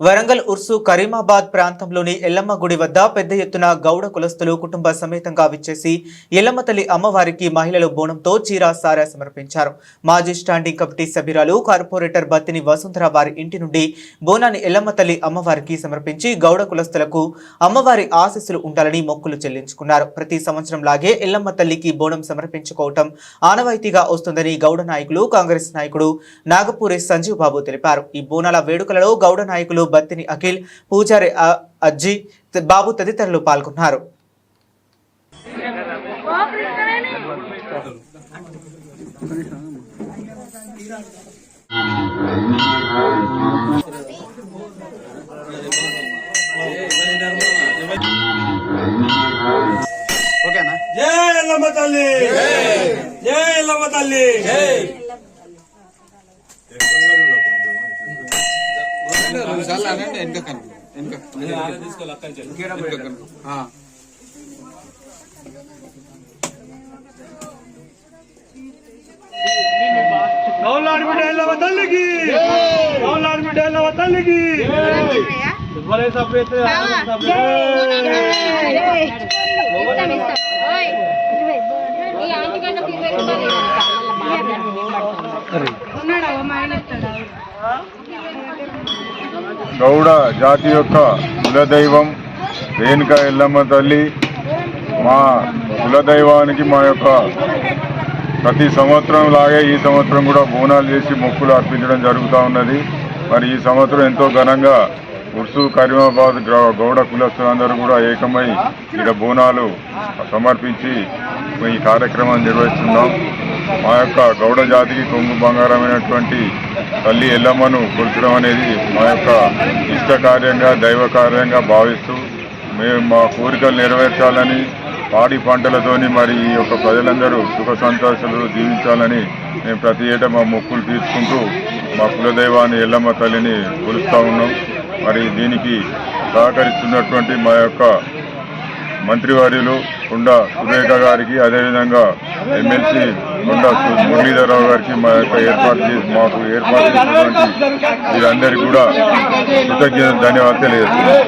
వరంగల్ ఉర్సు కరీమాబాద్ ప్రాంతంలోని ఎల్లమ్మ గుడి వద్ద పెద్ద ఎత్తున గౌడ కులస్తులు కుటుంబ సమేతంగా విచ్చేసి ఎల్లమ్మ తల్లి అమ్మవారికి మహిళలు బోనంతో చీరా సారా సమర్పించారు. మాజీ స్టాండింగ్ కమిటీ సభ్యురాలు కార్పొరేటర్ బత్తిని వసుంధర వారి ఇంటి నుండి బోనాన్ని ఎల్లమ్మ తల్లి అమ్మవారికి సమర్పించి గౌడ కులస్తులకు అమ్మవారి ఆశీస్సులు ఉండాలని మొక్కులు చెల్లించుకున్నారు. ప్రతి సంవత్సరం లాగే ఎల్లమ్మ తల్లికి బోనం సమర్పించుకోవటం ఆనవాయితీగా వస్తుందని గౌడ నాయకులు కాంగ్రెస్ నాయకుడు నాగపూరి సంజీవ్ బాబు తెలిపారు. ఈ బోనాల వేడుకలలో గౌడ నాయకులు బత్తిని అఖిల్ పూజారి అజ్జి బాబు తదితరులు పాల్గొన్నారు. ఓకేనా? జై ఎల్లమ్మ తల్లి! జై! ఎల్లమ్మ తల్లి! రెండు సార్లు అనండి వెనుక కను వెనుక వెనుక కను. ఆ. గౌలాడి బిడ్డ ఎల్లమ్మ తల్లికి గౌలాడి బిడ్డ ఎల్లమ్మ తల్లికి భలే సపరేట్ గౌడ జాతి యొక్క కులదైవం రేణుక ఎల్లమ్మ తల్లి మా కులదైవానికి మా యొక్క ప్రతి సంవత్సరం లాగే ఈ సంవత్సరం కూడా బోనాలు చేసి మొక్కులు అర్పించడం జరుగుతూ ఉన్నది. మరి ఈ సంవత్సరం ఎంతో ఘనంగా ఉర్సు కరీమాబాద్ గౌడ కులస్తులందరూ కూడా ఏకమై ఇక్కడ బోనాలు సమర్పించి ఈ కార్యక్రమాన్ని నిర్వహిస్తున్నాం. మా యొక్క గౌడ జాతికి కొంగు బంగారమైనటువంటి తల్లి ఎల్లమ్మను కొలుచడం అనేది మా యొక్క ఇష్ట కార్యంగా దైవ కార్యంగా భావిస్తూ మేము మా కోరికలు నెరవేర్చాలని పాడి పంటలతోని మరి ఈ యొక్క ప్రజలందరూ సుఖ సంతోషాలు జీవించాలని మేము ప్రతి ఏటా మా మొక్కులు తీర్చుకుంటూ మా కులదైవాన్ని ఎల్లమ్మ తల్లిని కొలుస్తూ ఉన్నాం. మరి దీనికి సహకరిస్తున్నటువంటి మా యొక్క మంత్రివర్యులు కొండ సురేఖ గారికి అదేవిధంగా ఎమ్మెల్సీ కొండ మురళీధరరావు గారికి మా యొక్క ఏర్పాటు చేసి మాకు ఏర్పాటు చేసినటువంటి మీరందరికీ కూడా కృతజ్ఞత ధన్యవాదాలు తెలియజేస్తున్నాం.